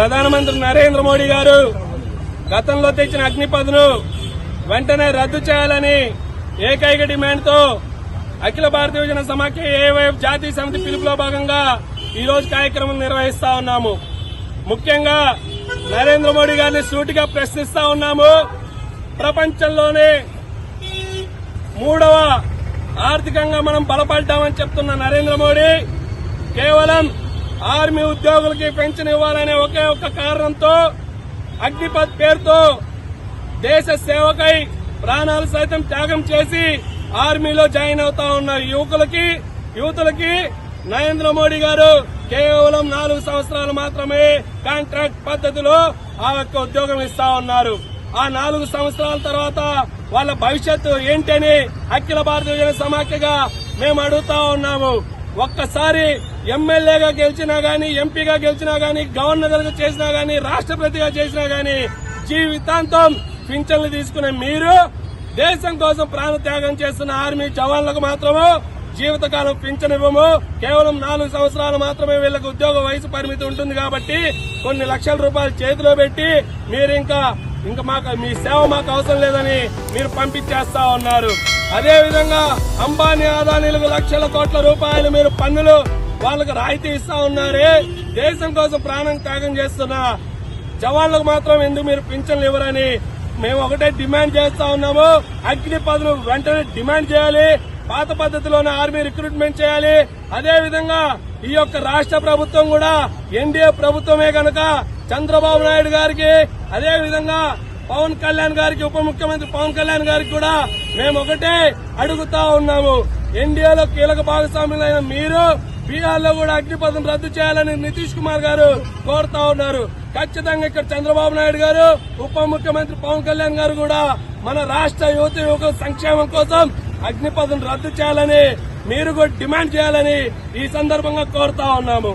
ప్రధానమంత్రి నరేంద్ర మోడీ గారు గతంలో తెచ్చిన అగ్నిపదును వెంటనే రద్దు చేయాలని ఏకైక డిమాండ్తో అఖిల భారతీయ యువజన సమాఖ్య ఏవైఎఫ్ జాతీయ సమితి పిలుపులో భాగంగా ఈ రోజు కార్యక్రమం నిర్వహిస్తా ఉన్నాము. ముఖ్యంగా నరేంద్ర మోడీ గారిని సూటిగా ప్రశ్నిస్తా ఉన్నాము. ప్రపంచంలోనే మూడవ ఆర్థికంగా మనం బలపడ్డామని చెప్తున్న నరేంద్ర మోడీ కేవలం ఆర్మీ ఉద్యోగులకి పెన్షన్ ఇవ్వాలనే ఒకే ఒక్క కారణంతో అగ్నిపత్ పేరుతో దేశ సేవకై ప్రాణాలు సైతం త్యాగం చేసి ఆర్మీలో జాయిన్ అవుతా ఉన్న యువకులకి యువతులకి నరేంద్ర మోడీ గారు కేవలం నాలుగు సంవత్సరాలు మాత్రమే కాంట్రాక్ట్ పద్ధతిలో ఆ యొక్క ఉద్యోగం ఇస్తా ఉన్నారు. ఆ నాలుగు సంవత్సరాల తర్వాత వాళ్ళ భవిష్యత్తు ఏంటని అఖిల భారతీయ జన సమాఖ్యగా మేము అడుగుతా ఉన్నాము. ఒక్కసారి ఎమ్మెల్యేగా గెలిచినా గాని ఎంపీగా గెలిచినా గాని గవర్నర్గా చేసినా గాని రాష్ట్రపతిగా చేసినా గాని జీవితాంతం పింఛన్లు తీసుకునే మీరు దేశం కోసం ప్రాణ త్యాగం చేస్తున్న ఆర్మీ జవాన్లకు మాత్రము జీవితకాలం పింఛన్ ఇవ్వము. కేవలం నాలుగు సంవత్సరాలు మాత్రమే వీళ్ళకి ఉద్యోగ వయసు పరిమితి ఉంటుంది కాబట్టి కొన్ని లక్షల రూపాయలు చేతిలో పెట్టి మీరు ఇంకా ఇంకా మాకు మీ సేవ మాకు అవసరం లేదని మీరు పంపించేస్తా ఉన్నారు. అదే విధంగా అంబానీ ఆదానీలకు లక్షల కోట్ల రూపాయలు మీరు పన్నులు వాళ్ళకు రాయితీ ఇస్తా ఉన్నారే. దేశం కోసం ప్రాణం త్యాగం చేస్తున్న జవాన్లకు మాత్రం ఎందుకు మీరు పింఛన్లు ఇవ్వరని మేము ఒకటే డిమాండ్ చేస్తా ఉన్నాము. అగ్ని పదులు వెంటనే డిమాండ్ చేయాలి. పాత పద్ధతిలోనే ఆర్మీ రిక్రూట్మెంట్ చేయాలి. అదే విధంగా ఈ యొక్క రాష్ట్ర ప్రభుత్వం కూడా ఎన్డీఏ ప్రభుత్వమే కనుక చంద్రబాబు నాయుడు గారికి అదేవిధంగా పవన్ కళ్యాణ్ గారికి ఉప ముఖ్యమంత్రి పవన్ కళ్యాణ్ గారికి కూడా మేము ఒకటే అడుగుతా ఉన్నాము. ఎన్డీఏలో కీలక భాగస్వాములైన మీరు బీహార్లో కూడా అగ్నిపథం రద్దు చేయాలని నితీష్ కుమార్ గారు కోరుతా ఉన్నారు. ఖచ్చితంగా ఇక్కడ చంద్రబాబు నాయుడు గారు ఉప ముఖ్యమంత్రి పవన్ కళ్యాణ్ గారు కూడా మన రాష్ట్ర యువత యువకుల సంక్షేమం కోసం అగ్నిపథం రద్దు చేయాలని మీరు కూడా డిమాండ్ చేయాలని ఈ సందర్భంగా కోరుతా ఉన్నాము.